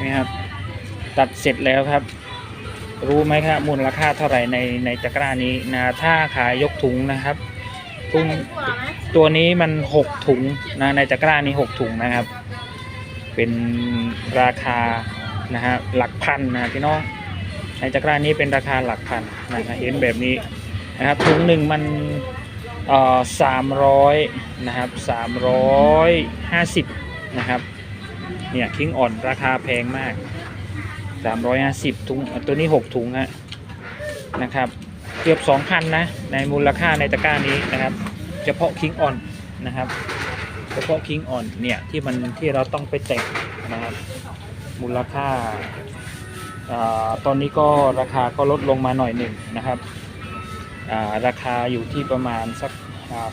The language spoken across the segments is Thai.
นี่ครับ ตัดเสร็จแล้วครับ รู้ไหมครับมูลค่าเท่าไหร่ในในตะกร้านี้นะถ้าขายยกถุงนะครับถุงตัวนี้มันหกถุงนะในตะกร้านี้หกถุงนะครับ เป็นราคานะฮะหลักพันนะพี่น้องในตะกร้านี้เป็นราคาหลักพันนะฮะเห็นแบบนี้นะครับถุงหนึ่งมันเอ่อสามร้อยนะครับสามร้อยห้าสิบนะครับ เนี่ยคิงอ่อนราคาแพงมาก 350 ถุงตัวนี้ 6 ถุงฮะนะครับเกือบ 2,000 นะ ในมูลค่าในตะกร้านี้นะครับ เฉพาะคิงออนนะครับ เฉพาะคิงออนเนี่ยที่มันที่เราต้องไปแต่งนะครับมูลค่าอตอนนี้ก็ราคาก็ลดลงมาหน่อยหนึ่งนะครับาราคาอยู่ที่ประมาณสัก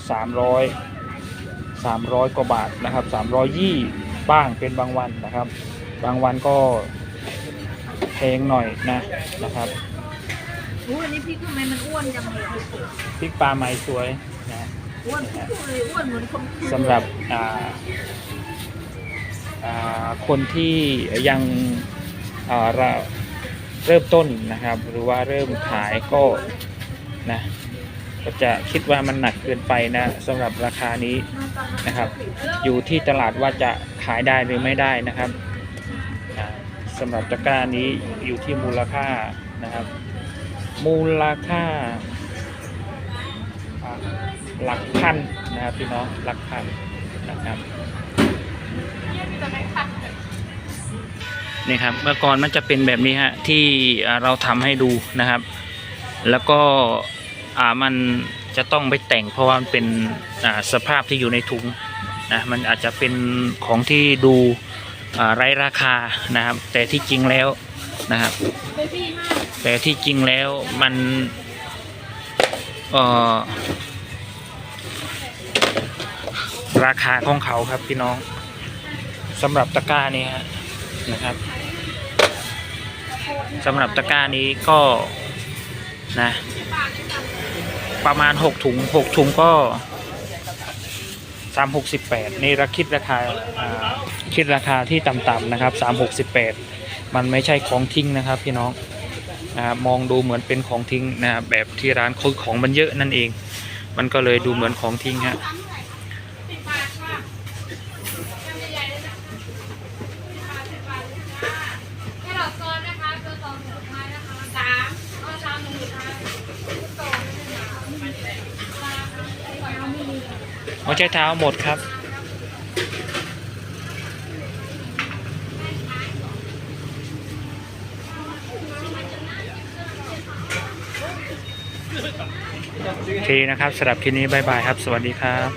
สามร้อยสามร้อยกว่าบาทนะครับสามร้อยยี่ บ้างเป็นบางวันนะครับ บางวันก็แพงหน่อยนะนะครับโอ้ยอันนี้พี่ทำไมมันอ้วนจังเลยพริกปลาไหม้สวยนะอ้วนทุกเลยอ้วนเหมือนคนสำหรับอ่าอ่าคนที่ยังอ่าเราเริ่มต้นนะครับ หรือว่าเริ่มขายก็นะ ก็จะคิดว่ามันหนักเกินไปนะสำหรับราคานี้นะครับ อยู่ที่ตลาดว่าจะขายได้หรือไม่ได้นะครับสำหรับตะกร้านี้อยู่ที่มูลค่านะครับ มูลค่าหลักพันนะครับพี่น้องหลักพันนะครับนี่ครับเมื่อก่อนมันจะเป็นแบบนี้ฮะที่เราทำให้ดูนะครับ แล้วก็ อ่ามันจะต้องไปแต่งเพราะว่ามันเป็นอ่าสภาพที่อยู่ในถุงนะมันอาจจะเป็นของที่ดูอ่าไร้ราคานะครับ แต่ที่จริงแล้วนะครับ แต่ที่จริงแล้วมันเอ่อราคาของเขาครับพี่น้องสำหรับตะกร้านี้นะครับสำหรับตะกร้านี้ก็นะ ประมาณ6ถุง6ถุงก็368นี่ราคิดราคาคิดราคาที่ต่ำๆนะครับ368มันไม่ใช่ของทิ้งนะครับพี่น้องนะครับมองดูเหมือนเป็นของทิ้งนะแบบที่ร้านคือของมันเยอะนั่นเอง มันก็เลยดูเหมือนของทิ้งฮะ สิบบาทค่ะชามใหญ่ๆเลยนะสิบบาทสิบบาทแค่หลอดซอนนะคะเบอร์สองสุดท้ายนะคะสามเอาชามหนึ่งสุดท้ายทุกโต๊ะเลยนะคะ หัวใจเท้าหมดครับ ทีนะครับสำหรับคลิปนี้บายบายครับ สวัสดีครับ